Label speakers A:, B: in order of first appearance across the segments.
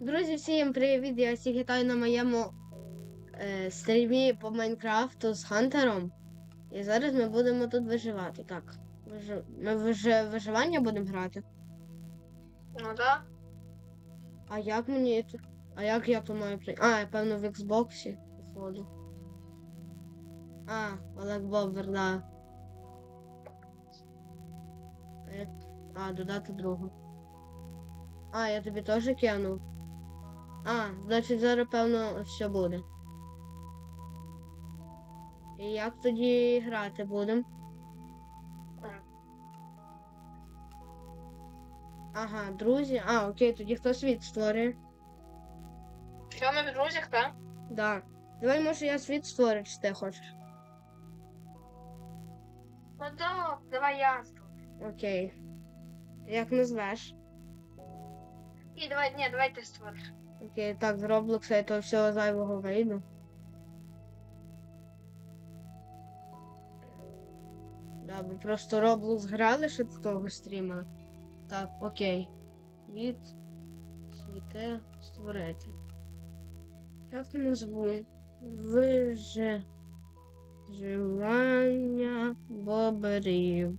A: Друзі, всім привіт! Я всіх вітаю на моєму е, стрімі по Майнкрафту з Хантером. І зараз ми будемо тут виживати. Так. Вижи... Ми вижи... виживання будемо грати.
B: Ну да.
A: А як мені це? А як я то маю при. А, я певно в Xbox, походу. А, Олег Бобер, да. А, я... а, додати другу. А, я тобі теж кинув. А, значить зараз, певно, все буде. І як тоді грати будемо? Ага, друзі. А, окей, тоді хто світ створює?
B: Що ми в друзях, так?
A: Да. Давай, може, я світ створю, чи ти хочеш.
B: Ну да, давай я.
A: Окей. Як назвеш?
B: І давай, ні, давай ти створиш.
A: Окей, так, з Роблокса я то всього зайвого вийду. Да, ми просто Роблокс грали ще до того стріма. Так, окей. Від світе створити. Як назву? Виживання бобрів.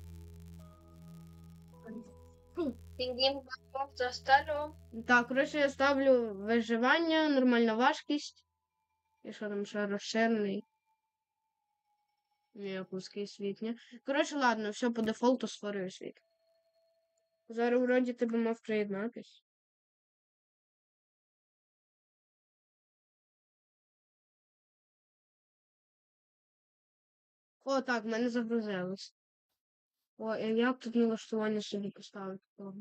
B: Піднім за старого.
A: Так, коротше, я ставлю виживання, нормальна важкість. І що там ще розширений? Ні, пуский світ, ні. Коротше, ладно, все по дефолту створюю світ. Зараз вроді тебе мав приєднатись. О, так, в мене загрузилось. О, і як тут налаштування собі поставити того?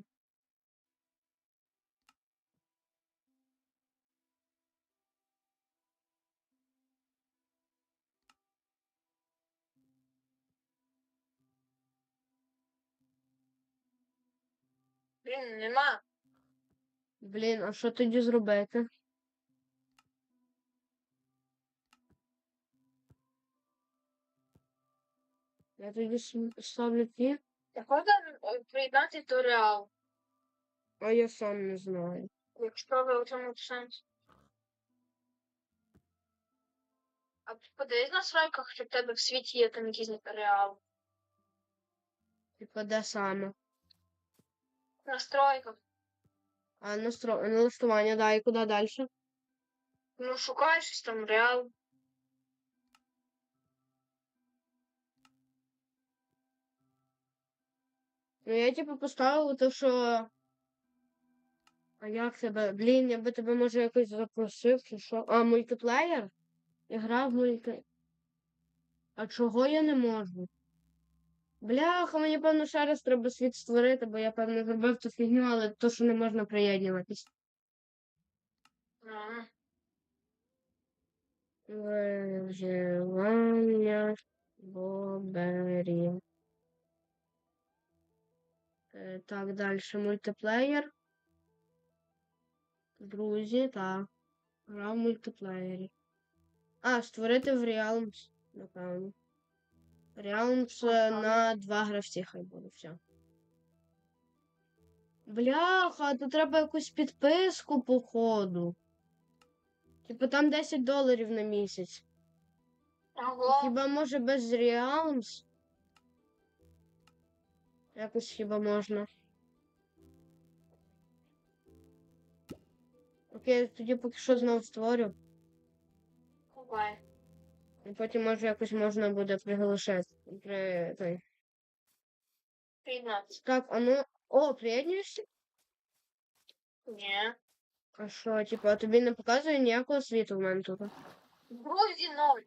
B: Блін, нема.
A: Блін, а що тоді зробити? Я тоді ставлю ті,
B: Якого там е, приєднати до реал?
A: а я сам не знаю.
B: Якщо ви цьому сенсі. А подивись на стройках, що в тебе в світі є там якийсь реал.
A: Типа де саме.
B: На стройках.
A: А настро... налаштування, да, і куди далі?
B: Ну, шукаєш щось там реал.
A: Ну я типу поставила то, що. А як тебе? Блін, я би тебе може якось запросив, чи що? А, мультиплеєр? Я грав в мульти. А чого я не можу? Бляха, мені певно ще раз треба світ створити, бо я певно зробив цю фігню, але то, що не можна приєднуватись. Виживання боберів. Е, Так, далі мультиплеєр. Друзі, так. Гра в мультиплеєрі. А, створити в Realms, напевно. Realms е, на два гравці хай буде все. Бляха, тут треба якусь підписку, походу. Типу там 10 доларів на місяць.
B: Ого.
A: Хіба може без Realms? Якось хіба можна. Окей, тоді поки що знову створю.
B: Буває.
A: І потім може якось можна буде приглашати. При... Той.
B: Приєднатися.
A: Так, а ну. О, приєднуєшся?
B: Ні.
A: А що, типу, а тобі не показує ніякого світу в мене тут?
B: Друзі, ноль.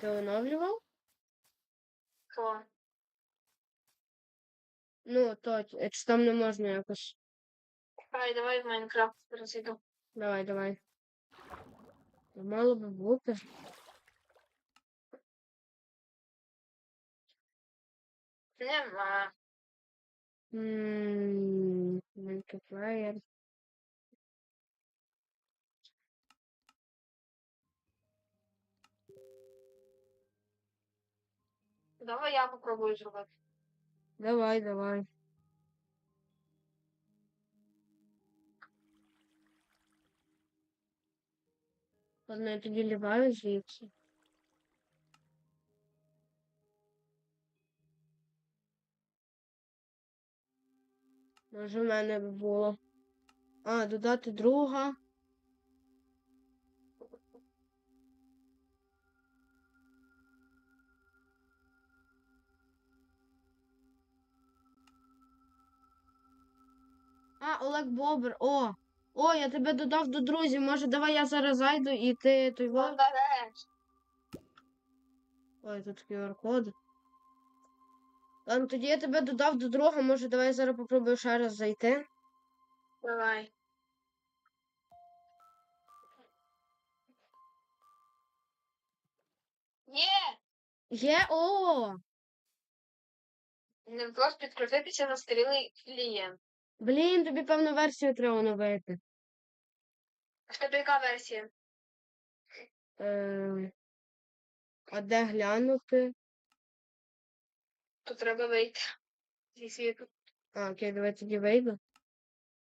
A: Ти оновлював?
B: Що?
A: Ну, то, чи там не можна якось.
B: Хай, давай в Майнкрафт перезайду.
A: Давай, давай. Мало би бути.
B: Нема.
A: Ммм, мультиплеєр.
B: Давай я попробую зробити.
A: Давай, давай. Ладно, я тоді ліваю звідси. Може в мене б було. А, додати друга. А, Олег Бобр, о! О, я тебе додав до друзів. Може, давай я зараз зайду і ти той во. Ой, тут QR-код. Ладно, тоді я тебе додав до друга, може давай я зараз попробую ще раз зайти.
B: Давай. Є!
A: Є, о!
B: Не вдалося підключитися на старілий клієнт.
A: Блін, тобі певну версію треба оновити.
B: В тебе яка версія?
A: Ем, а де глянути?
B: Тут треба вийти зі світу.
A: А, окей, давай тоді вийду.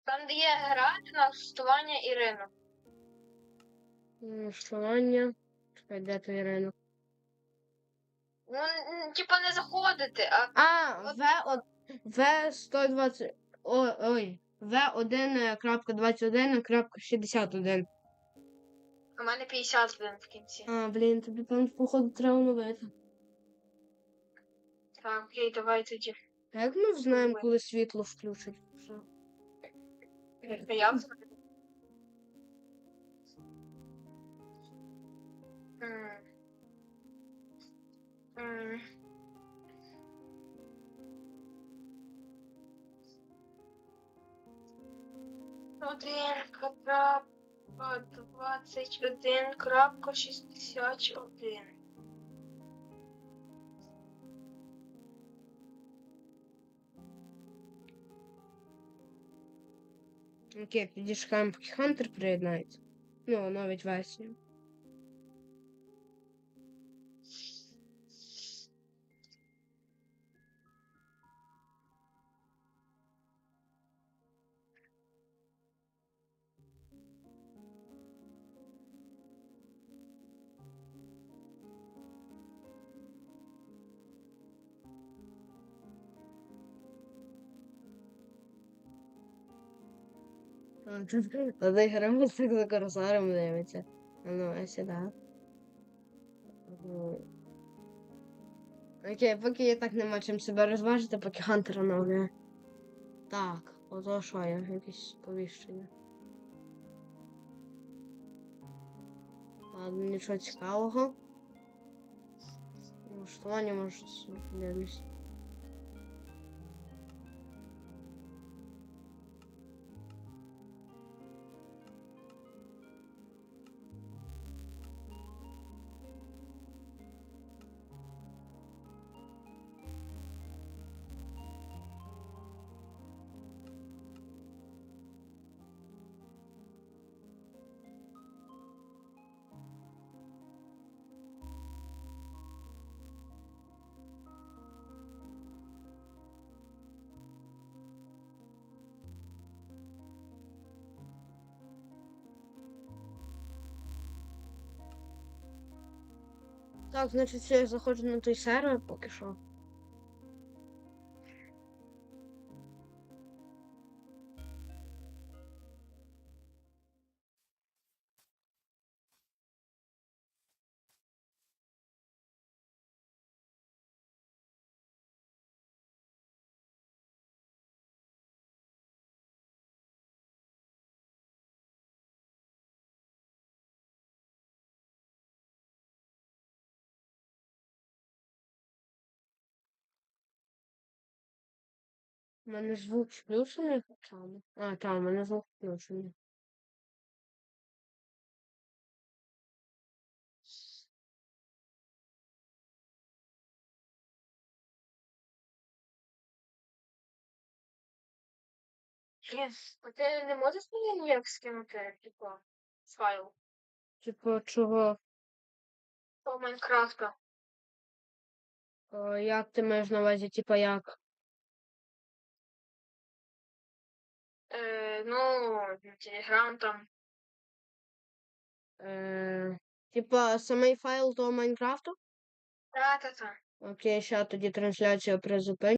B: Там, де є на налаштування і ринок.
A: Налаштування. Чекай, де той ринок?
B: Ну, типа не заходити, а
A: А,
B: От-
A: В, В 120. Ой, ой. В1.21.61.
B: у мене 51 в кінці.
A: А, блін, тобі певно, походу, треба оновити.
B: Так, окей, давай тоді.
A: А як ми знаємо, коли світло включать? Що?
B: Я взагалі. М. М. Один крапка двадцять один крапка шістдесят один.
A: Окей, тоді ж поки Хантер приєднається. Ну, навіть версію. Тоді граємо так за корсаром дивиться. Ну, а сюди. Мгм. Окей, поки я так нема чим себе розважити, поки Хантер оновлює. Так, ото що я, якесь сповіщення. Ладно, нічого цікавого. Влаштування може подивлюсь. Так, значить, я заходжу на той сервер поки що. У мене звук включений там. А, там, у мене звук включений.
B: Блін, а ти не можеш мені ніяк скинути, типу, файл
A: Типу, чого?
B: по Майнкрафту?
A: О, як ти маєш на увазі, типа як?
B: Е, ну, Телеграм там.
A: Е, типа самий файл того Майнкрафту?
B: Та-та-та.
A: Окей, ща тоді трансляцію призупиню.